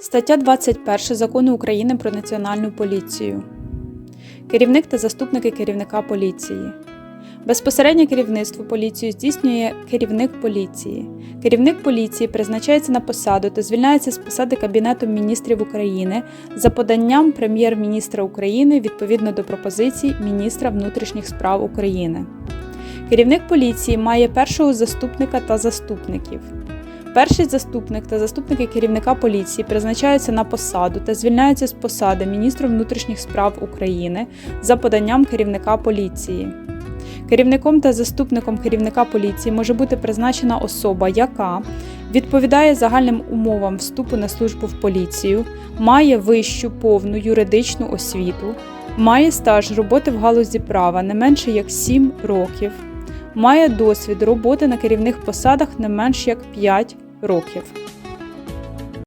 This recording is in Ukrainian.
Стаття 21 Закону України про Національну поліцію. Керівник та заступники керівника поліції. Безпосереднє керівництво поліцією здійснює керівник поліції. Керівник поліції призначається на посаду та звільняється з посади Кабінетом міністрів України за поданням Прем'єр-міністра України відповідно до пропозицій міністра внутрішніх справ України. Керівник поліції має першого заступника та заступників. Перший заступник та заступники керівника поліції призначаються на посаду та звільняються з посади міністром внутрішніх справ України за поданням керівника поліції. Керівником та заступником керівника поліції може бути призначена особа, яка відповідає загальним умовам вступу на службу в поліцію, має вищу повну юридичну освіту, має стаж роботи в галузі права не менше як 7 років, має досвід роботи на керівних посадах не менш як 5 років.